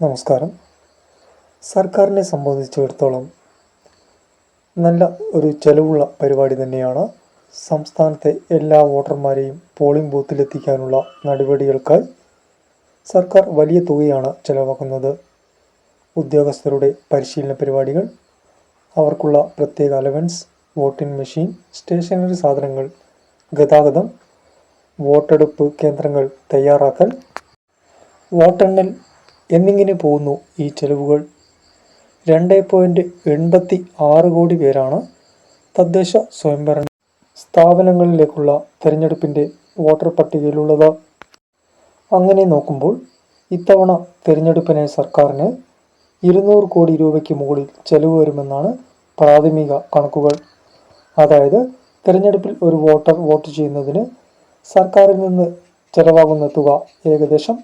നമസ്കാരം. സർക്കാരിനെ സംബന്ധിച്ചിടത്തോളം നല്ല ഒരു ചെലവുള്ള പരിപാടി തന്നെയാണ് സംസ്ഥാനത്തെ എല്ലാ വോട്ടർമാരെയും പോളിംഗ് ബൂത്തിലെത്തിക്കാനുള്ള നടപടികൾക്കായി സർക്കാർ വലിയ തുകയാണ് ചെലവാക്കുന്നത്. ഉദ്യോഗസ്ഥരുടെ പരിശീലന പരിപാടികൾ അവർക്കുള്ള പ്രത്യേക അലവൻസ് വോട്ടിംഗ് മെഷീൻ സ്റ്റേഷനറി സാധനങ്ങൾ ഗതാഗതം വോട്ടെടുപ്പ് കേന്ദ്രങ്ങൾ തയ്യാറാക്കൽ വോട്ടെണ്ണൽ എന്നിങ്ങനെ പോകുന്നു ഈ ചെലവുകൾ. രണ്ട് പോയിന്റ് എൺപത്തി ആറ് കോടി പേരാണ് തദ്ദേശ സ്വയംഭരണ സ്ഥാപനങ്ങളിലേക്കുള്ള തിരഞ്ഞെടുപ്പിന്റെ വോട്ടർ പട്ടികയിലുള്ളത്. അങ്ങനെ നോക്കുമ്പോൾ ഇത്തവണ തിരഞ്ഞെടുപ്പിനെ സർക്കാരിന് ഇരുന്നൂറ് കോടി രൂപയ്ക്ക് മുകളിൽ ചെലവ് വരുമെന്നാണ് പ്രാഥമിക കണക്കുകൾ. അതായത് തിരഞ്ഞെടുപ്പിൽ ഒരു വോട്ടർ വോട്ട് ചെയ്യുന്നതിന് സർക്കാരിൽ നിന്ന് ചെലവാകുന്ന തുക ഏകദേശം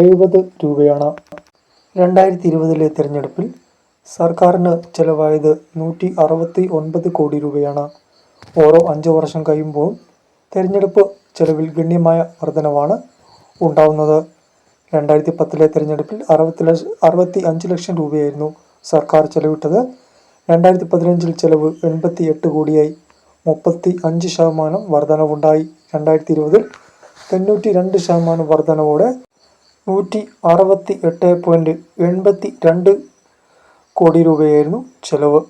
എഴുപത് രൂപയാണ്. രണ്ടായിരത്തി ഇരുപതിലെ തിരഞ്ഞെടുപ്പിൽ സർക്കാരിന് ചെലവായത് നൂറ്റി അറുപത്തി ഒൻപത് കോടി രൂപയാണ്. ഓരോ അഞ്ച് വർഷം കഴിയുമ്പോൾ തിരഞ്ഞെടുപ്പ് ചെലവിൽ ഗണ്യമായ വർധനവാണ് ഉണ്ടാവുന്നത്. രണ്ടായിരത്തി പത്തിലെ തിരഞ്ഞെടുപ്പിൽ അറുപത്തി ലക്ഷ അറുപത്തി അഞ്ച് ലക്ഷം രൂപയായിരുന്നു സർക്കാർ ചെലവിട്ടത്. രണ്ടായിരത്തി പതിനഞ്ചിൽ ചെലവ് എൺപത്തി എട്ട് കോടിയായി. മുപ്പത്തി അഞ്ച് ശതമാനം വർധനവുണ്ടായി. രണ്ടായിരത്തി ഇരുപതിൽ തൊണ്ണൂറ്റി രണ്ട് ശതമാനം വർധനവോടെ നൂറ്റി അറുപത്തി എട്ട് പോയിന്റ് എൺപത്തി രണ്ട് കോടി രൂപയായിരുന്നു ചെലവ്.